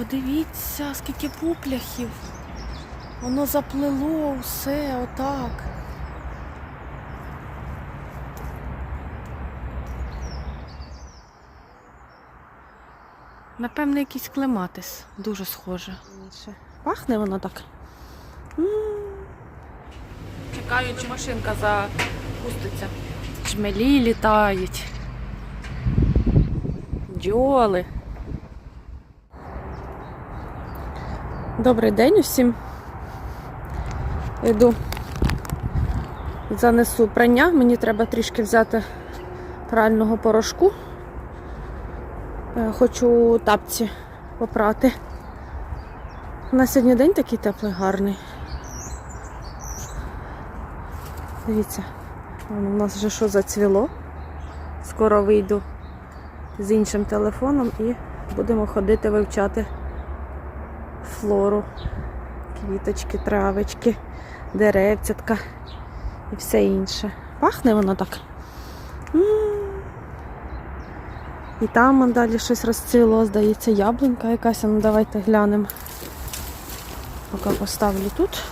Подивіться, скільки пупляхів. Воно заплило все отак. Напевно, якийсь клематис. Дуже схоже. Пахне воно так. М. Чекаю, чи машинка запуститься. Жмелі літають. Дьоли. Добрий день усім. Йду. Занесу прання. Мені треба трішки взяти прального порошку. Е, Хочу тапці попрати. У нас сьогодні день такий теплий, гарний. Дивіться, у нас вже що зацвіло. Скоро вийду з іншим телефоном і будемо ходити вивчати флору, квіточки, травички, деревцятка і все інше. Пахне воно так. І там далі щось розцвіло, здається, яблунька якась. Ну давайте глянемо. Поки поставлю тут.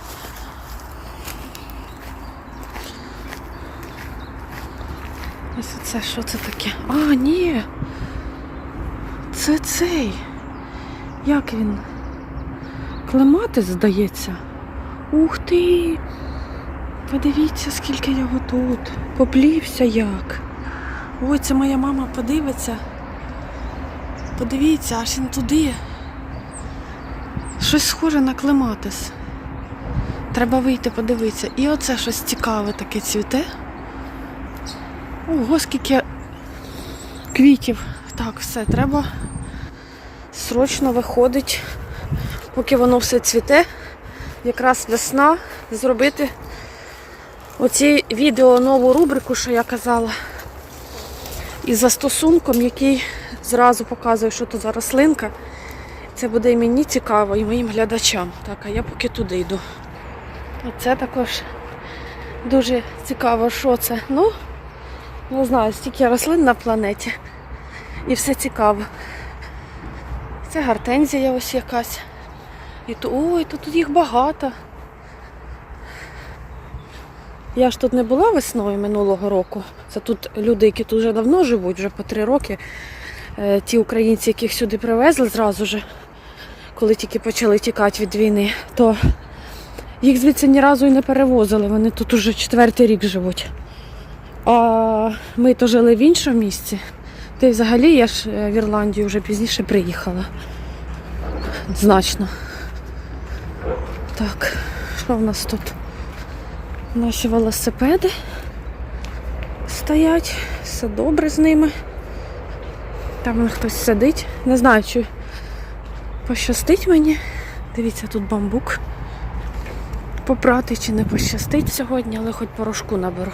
Ось це що це таке? А, ні. Це цей. Як він? Клематис, здається. Ух ти! Подивіться, скільки його тут. Поплівся як. Ой, це моя мама подивиться. Подивіться, аж він туди. Щось схоже на клематис. Треба вийти подивитися. І оце щось цікаве таке цвіте. Ого, скільки квітів. Так, все, треба срочно виходить, поки воно все цвіте. Якраз весна зробити оці відео нову рубрику, що я казала. І застосунком, який зразу показує, що то за рослинка. Це буде і мені цікаво, і моїм глядачам. Так, а я поки туди йду. Оце також дуже цікаво, що це. Ну, не знаю, стільки рослин на планеті. І все цікаво. Це гортензія ось якась. І то, ой, то тут їх багато. Я ж тут не була весною минулого року. Це тут люди, які тут вже давно живуть, вже по три роки. Е, Ті українці, яких сюди привезли зразу ж, коли тільки почали тікати від війни, то їх звідси ні разу і не перевозили. Вони тут уже четвертий рік живуть. А ми то жили в іншому місці. Та й взагалі я ж е, в Ірландію вже пізніше приїхала. Значно. Так, що в нас тут? Наші велосипеди стоять, все добре з ними. Там хтось сидить. Не знаю, чи пощастить мені. Дивіться, тут бамбук. Попрати чи не пощастить сьогодні, але хоч порошку наберу.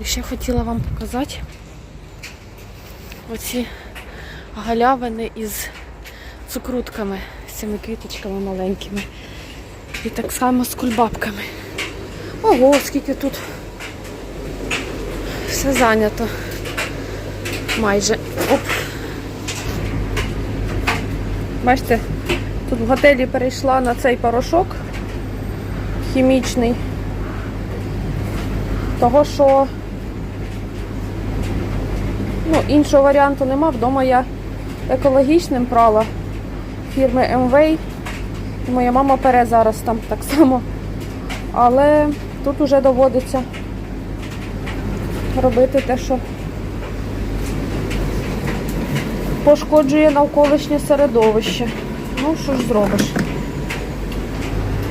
І ще хотіла вам показати оці галявини із цукрутками, цими квіточками маленькими. І так само з кульбабками. Ого, скільки тут все зайнято. Майже. Оп. Бачите, тут в готелі перейшла на цей порошок хімічний. Того, що ну, іншого варіанту нема. Вдома я екологічним прала фірми МВ. Моя мама пере зараз там так само. Але тут уже доводиться робити те, що пошкоджує навколишнє середовище. Ну, що ж зробиш?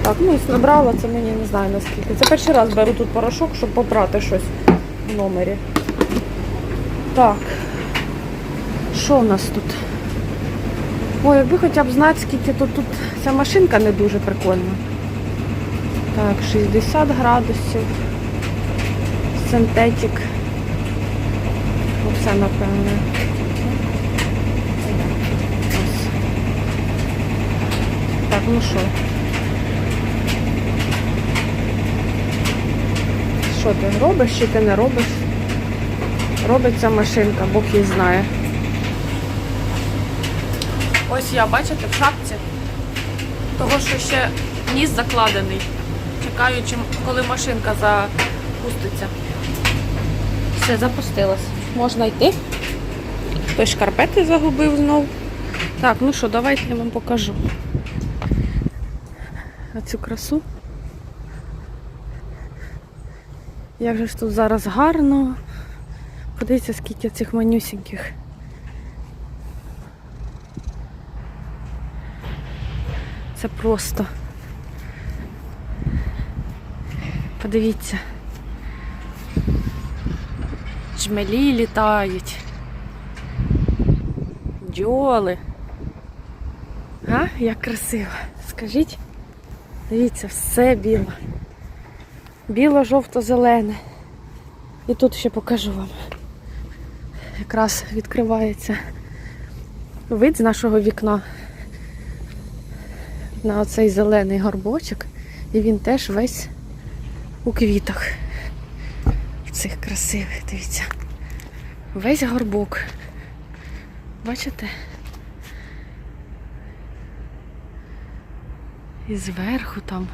Так, ну ось набрала, це мені не знаю наскільки. Це перший раз беру тут порошок, щоб попрати щось в номері. Так. Що в нас тут? Ой, якби хоча б знати, скільки тут, тут ця машинка не дуже прикольна. Так, 60 градусів. Синтетик. Оце, напевне. Ось. Так, ну що? Що ти робиш чи ти не робиш? Робить ця машинка, Бог її знає. Ось я, бачите, в шапці. Того, що ще ніс закладений. Чекаючи, коли машинка запуститься. Все, запустилась. Можна йти. Хтось шкарпети загубив знов. Так, ну що, давайте я вам покажу. Оцю красу. Як же ж тут зараз гарно. Подивіться, скільки цих манюсіньких. Це просто. Подивіться. Джмелі літають. Дьоли. А, як красиво. Скажіть. Дивіться, все біло. Біло-жовто-зелене. І тут ще покажу вам. Якраз відкривається вид з нашого вікна на оцей зелений горбочок. І він теж весь у квітах. В Цих красивих, дивіться. Весь горбок. Бачите? І зверху там.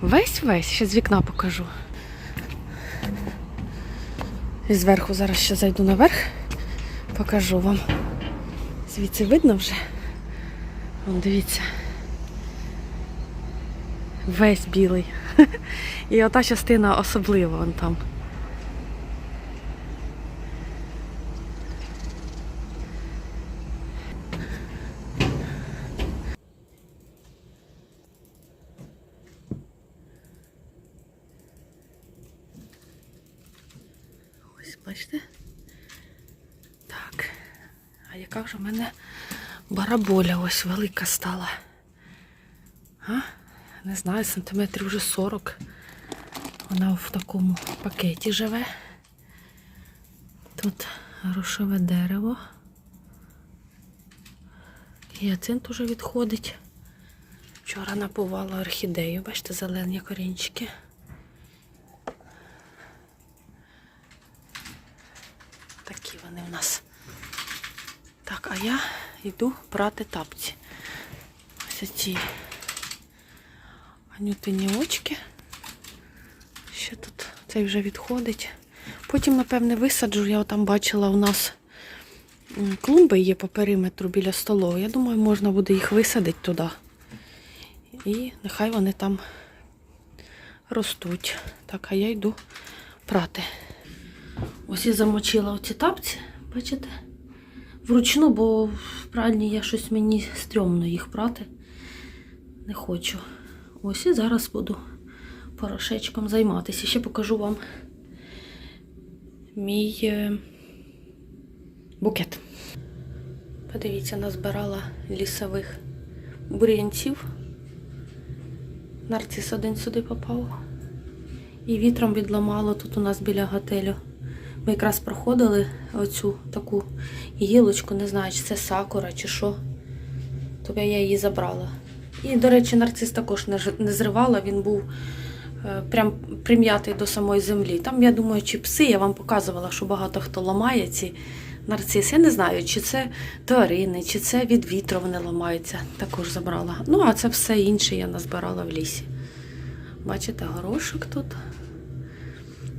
Весь-весь, ще з вікна покажу. І зверху зараз ще зайду наверх, покажу вам. Звідси видно вже. Вон, дивіться. Весь білий. І ота частина особлива вон там. Ось, бачите? Так. А яка вже в мене бараболя ось велика стала? А? Не знаю, сантиметрів вже 40. Вона в такому пакеті живе. Тут грошове дерево. Гіацинт уже відходить. Вчора напувала орхідею, бачите, зелені корінчики. Такі вони в нас. Так, а я йду прати тапці. Ось ці анютині очки. Ще тут цей вже відходить. Потім, напевне, висаджу. Я там бачила у нас клумби є по периметру біля столової. Я думаю, можна буде їх висадити туди. І нехай вони там ростуть. Так, а я йду прати. Ось я замочила оці тапці, бачите? Вручну, бо в пральні я щось мені стрьомно їх прати. Не хочу. Ось і зараз буду порошечком займатися. Ще покажу вам мій е, букет. Подивіться, назбирала лісових бур'янців. Нарцис один сюди попав. І вітром відламало тут у нас біля готелю. Ми якраз проходили оцю таку гілочку, не знаю, чи це сакура, чи що. То я її забрала. І, до речі, нарцис також не зривала, він був е, прям прим'ятий до самої землі. Там, я думаю, чи пси, я вам показувала, що багато хто ламає ці нарциси. Я не знаю, чи це тварини, чи це від вітру вони ламаються. Також забрала. Ну, а це все інше я назбирала в лісі. Бачите, горошок тут.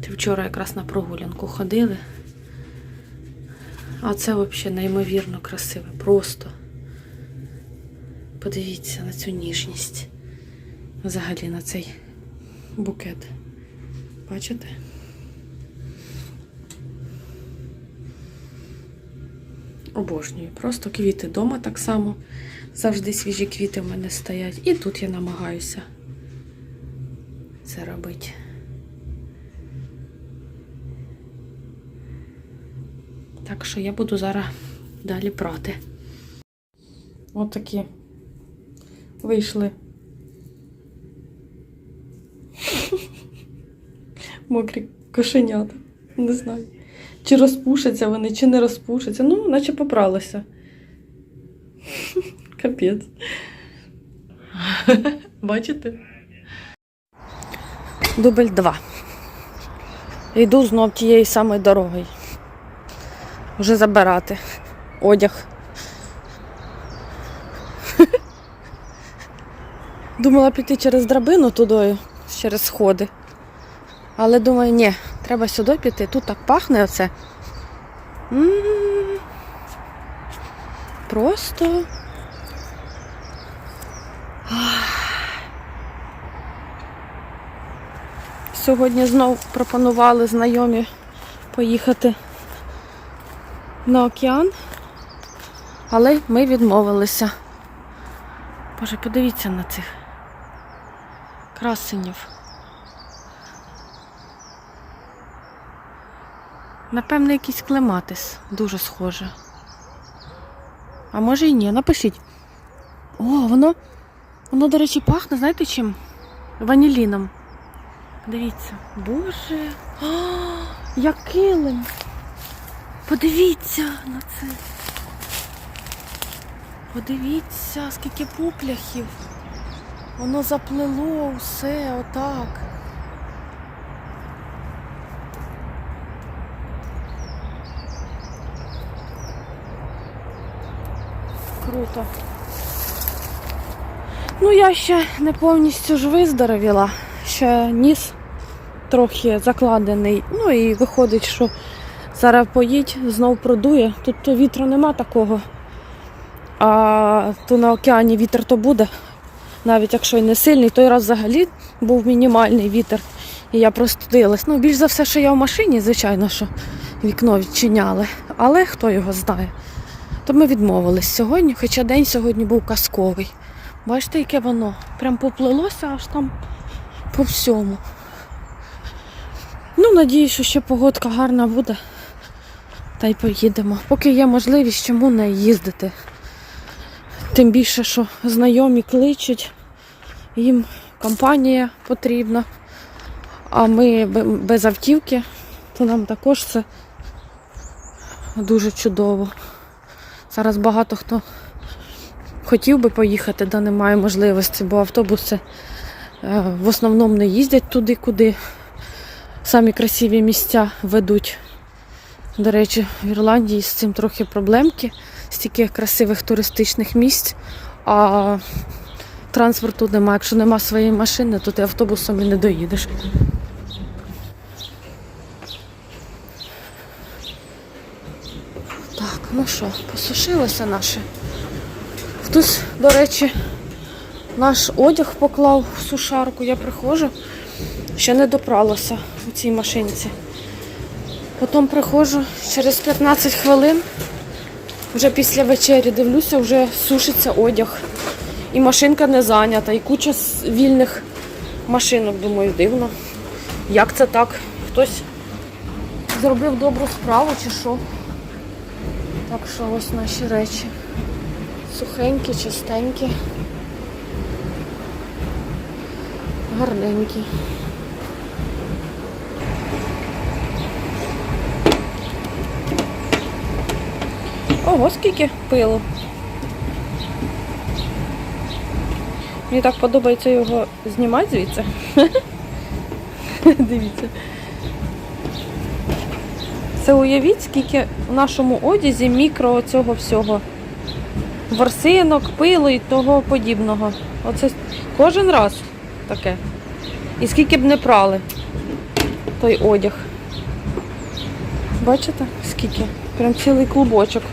Вчора якраз на прогулянку ходили. А це взагалі неймовірно красиве. Просто. Подивіться на цю ніжність. Взагалі на цей букет. Бачите? Обожнюю. Просто квіти вдома так само. Завжди свіжі квіти в мене стоять. І тут я намагаюся це робити. Так що я буду зараз далі прати. От такі вийшли. Мокрі кошенята. Не знаю. Чи розпушаться вони, чи не розпушаться. Ну, наче попралося. Капець. Бачите? Дубль 2. Йду знов тією самою дорогою. Вже забирати одяг. Думала піти через драбину туди, через сходи. Але думаю, ні, треба сюди піти. Тут так пахне оце. Просто. Сьогодні знов пропонували знайомі поїхати на океан, але ми відмовилися. Боже, подивіться на цих красенів. Напевно, якийсь клематис. Дуже схоже. А може і ні, напишіть. О, воно, воно, до речі, пахне, знаєте чим? Ваніліном. Дивіться. Боже. А, як килим. Подивіться на це. Подивіться, скільки пупляхів. Воно заплило усе отак. Круто. Ну, я ще не повністю ж виздоровіла. Ще ніс трохи закладений. Ну і виходить, що зараз поїдь, знов продує. Тут то вітру нема такого. А то на океані вітер то буде. Навіть якщо й не сильний, той раз взагалі був мінімальний вітер. І я простудилась. Ну, більш за все, що я в машині, звичайно, що вікно відчиняли. Але хто його знає. То ми відмовились сьогодні, хоча день сьогодні був казковий. Бачите, яке воно? Прям поплилося аж там по всьому. Ну, надіюсь, що ще погодка гарна буде. Та й поїдемо. Поки є можливість, чому не їздити. Тим більше, що знайомі кличуть, їм компанія потрібна. А ми без автівки, то нам також це дуже чудово. Зараз багато хто хотів би поїхати, де немає можливості, бо автобуси е, в основному не їздять туди, куди самі красиві місця ведуть. До речі, в Ірландії з цим трохи проблемки, стільки красивих туристичних місць, а транспорту немає. Якщо нема своєї машини, то ти автобусом і не доїдеш. Так, ну що, посушилося наше. Хтось, до речі, наш одяг поклав в сушарку, я приходжу, ще не допралося у цій машинці. Потім приходжу через 15 хвилин, вже після вечері дивлюся, вже сушиться одяг. І машинка не зайнята, і куча вільних машинок. Думаю, дивно. Як це так? Хтось зробив добру справу чи що? Так що ось наші речі. Сухенькі, чистенькі. Гарненькі. Ого, скільки пилу. Мені так подобається його знімати звідси. Дивіться. Це уявіть, скільки в нашому одязі мікро цього всього. Ворсинок, пилу і того подібного. Оце кожен раз таке. І скільки б не прали той одяг. Бачите, скільки? Прям цілий клубочок.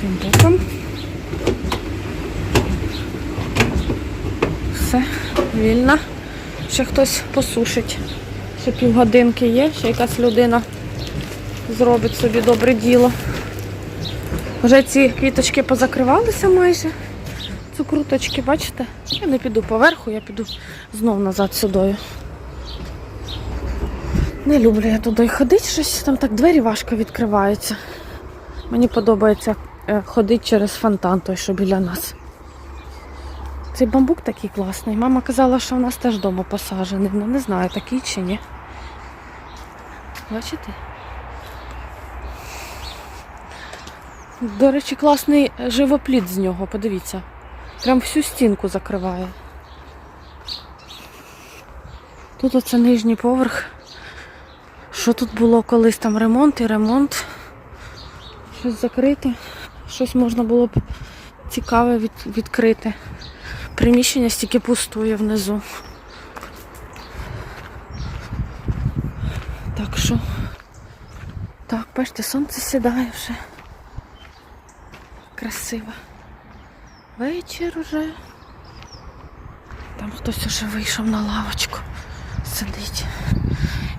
Тим боком. Все, вільно. Ще хтось посушить. Ще півгодинки є, ще якась людина зробить собі добре діло. Вже ці квіточки позакривалися майже. Цукруточки, бачите? Я не піду поверху, я піду знов назад сюди. Не люблю я туди ходити, щось там так двері важко відкриваються. Мені подобається е, ходити через фонтан, той, що біля нас. Цей бамбук такий класний. Мама казала, що в нас теж вдома посаджений. Ну не знаю, такий чи ні. Бачите? До речі, класний живоплід з нього, подивіться. Прям всю стінку закриває. Тут оце нижній поверх. Що тут було колись там ремонт і ремонт. Щось закрите. Щось можна було б цікаве від, відкрити. Приміщення стільки пустує внизу. Так що. Так, бачите, сонце сідає вже. Красиво. Вечір уже. Там хтось уже вийшов на лавочку. Сидить.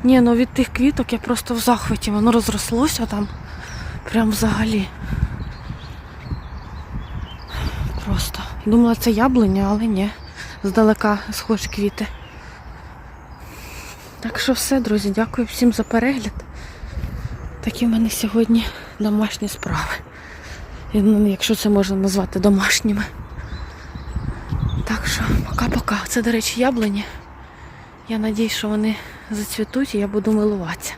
Ні, ну від тих квіток я просто в захваті. Воно розрослося там. Прям взагалі. Просто. Думала, це яблуня, але ні. Здалека схожі квіти. Так що все, друзі, дякую всім за перегляд. Такі в мене сьогодні домашні справи. Якщо це можна назвати домашніми. Так що, пока-пока. Це, до речі, яблуні. Я надію, що вони зацвітуть і я буду милуватися.